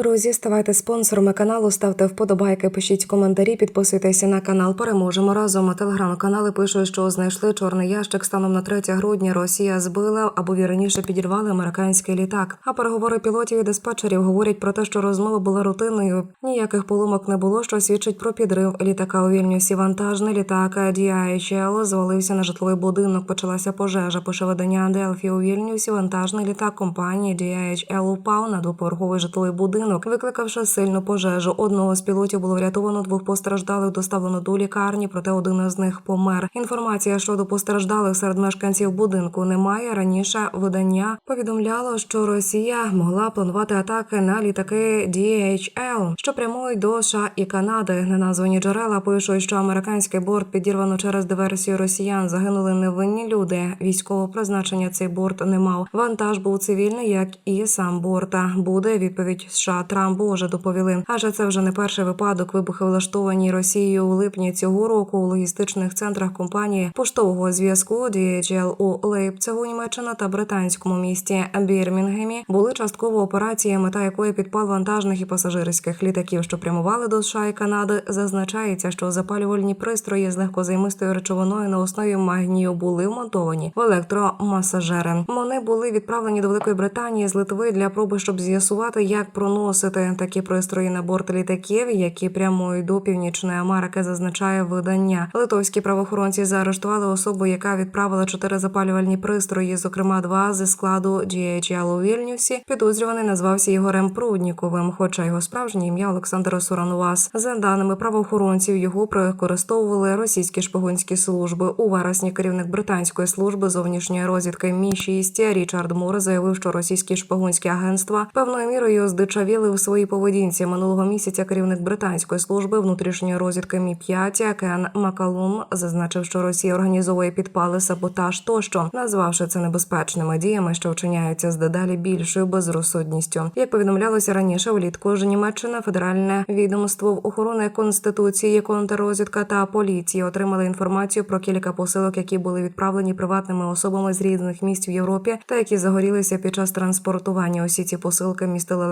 Друзі, ставайте спонсорами каналу, ставте вподобайки, пишіть коментарі, підписуйтеся на канал. Переможемо разом. Телеграм-канали пишуть, що знайшли чорний ящик станом на 3 грудня. Росія збила або вірніше підірвали американський літак. А переговори пілотів і диспетчерів говорять про те, що розмова була рутинною. Ніяких поломок не було, що свідчить про підрив літака у Вільнюсі. Вантажний літак DHL звалився на житловий будинок. Почалася пожежа. Пише видання Аделфі у Вільнюсі. Вантажний літак компанії DHL упав на двоповерховий житловий будинок, викликавши сильну пожежу. Одного з пілотів було врятовано, двох постраждалих доставлено до лікарні, проте один із них помер. Інформація щодо постраждалих серед мешканців будинку немає. Раніше видання повідомляло, що Росія могла планувати атаки на літаки DHL, що прямують до США і Канади. Неназвані джерела пишуть, що американський борт підірвано через диверсію росіян. Загинули невинні люди. Військового призначення цей борт не мав. Вантаж був цивільний, як і сам борта. Буде відповідь США. Трампу вже доповіли. Адже це вже не перший випадок. Вибухи влаштовані Росією у липні цього року у логістичних центрах компанії поштового зв'язку DHL у Лейпцигу, Німеччина та британському місті Бірмінгемі були частково операції, мета якої підпал вантажних і пасажирських літаків, що прямували до США і Канади. Зазначається, що запалювальні пристрої з легкозаймистою речовиною на основі магнію були вмонтовані в електромасажери. Вони були відправлені до Великої Британії з Литви для проби, щоб з'ясувати, як проносити такі пристрої на борт літаків, які прямують до північної Америки, зазначає видання. Литовські правоохоронці заарештували особу, яка відправила чотири запалювальні пристрої, зокрема два зі складу DHL у Вільнюсі. Підозрюваний назвався Ігорем Прудніковим, хоча його справжнє ім'я Олександр Суранувас. За даними правоохоронців, його використовували російські шпигунські служби. У вересні керівник британської служби зовнішньої розвідки Мі 6 Річард Мур заявив, що російські шпигунські агентства певною мірою здичавіли в своїй поведінці минулого місяця. Керівник британської служби внутрішньої розвідки Мі 5 Кен Макалум зазначив, що Росія організовує підпали, саботаж тощо, назвавши це небезпечними діями, що вчиняються з дедалі більшою безрозсудністю. Як повідомлялося раніше, влітку ж Німеччина федеральне відомство в охорони конституції, контррозвідка та поліції отримали інформацію про кілька посилок, які були відправлені приватними особами з різних місць в Європі, та які загорілися під час транспортування. Усі ці посилки містили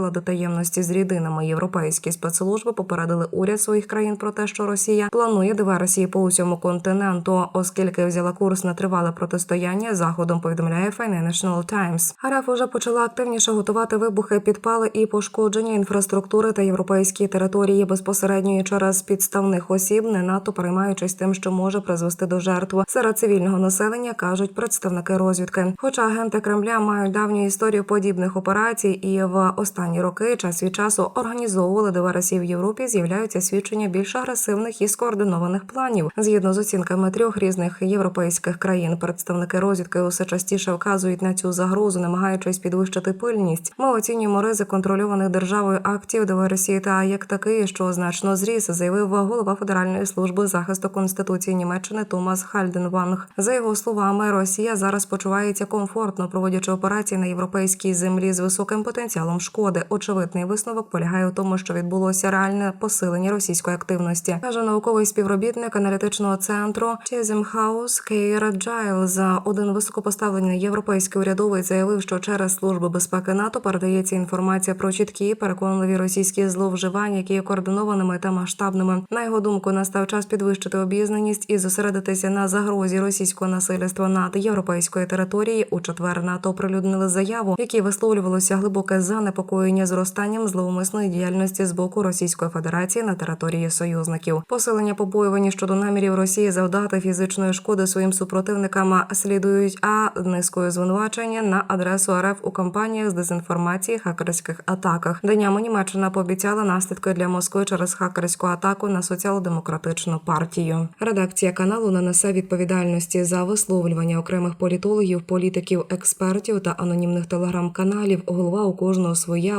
електроприлади таємності з рідинами. Європейські спецслужби попередили уряд своїх країн про те, що Росія планує диверсії по усьому континенту, оскільки взяла курс на тривале протистояння. Заходом повідомляє Financial Times. РФ уже почала активніше готувати вибухи, підпали і пошкодження інфраструктури та європейські території безпосередньо через підставних осіб, не надто переймаючись тим, що може призвести до жертв серед цивільного населення, кажуть представники розвідки. Хоча агенти Кремля мають давню історію подібних операцій, і в останні роки час від часу організовували диверсії в Європі, з'являються свідчення більш агресивних і скоординованих планів. Згідно з оцінками трьох різних європейських країн, представники розвідки усе частіше вказують на цю загрозу, намагаючись підвищити пильність. Ми оцінюємо ризик контрольованих державою актів диверсії та як такий, що значно зріс, заявив голова Федеральної служби захисту конституції Німеччини Томас Хальденванг. За його словами, Росія зараз почувається комфортно, проводячи операції на європейській землі з високим потенціалом шкоди. Очевидний висновок полягає у тому, що відбулося реальне посилення російської активності, каже науковий співробітник аналітичного центру Chisholm House Кейр Джайл. За один високопоставлений європейський урядовець заявив, що через служби безпеки НАТО передається інформація про чіткі переконливі російські зловживання, які є координованими та масштабними. На його думку, настав час підвищити обізнаність і зосередитися на загрозі російського насильства над європейської території. У четвер НАТО оприлюднили заяву, в якій висловлювалося глибоке занепокоєння зростанням зловмисної діяльності з боку Російської Федерації на території союзників. Посилення побоювання щодо намірів Росії завдати фізичної шкоди своїм супротивникам слідують а низкою звинувачення на адресу РФ у кампаніях з дезінформації хакерських атаках. Днями Німеччина пообіцяла наслідки для Москви через хакерську атаку на соціал-демократичну партію. Редакція каналу не несе відповідальності за висловлювання окремих політологів, політиків, експертів та анонімних телеграм-каналів. Голова у кожного своя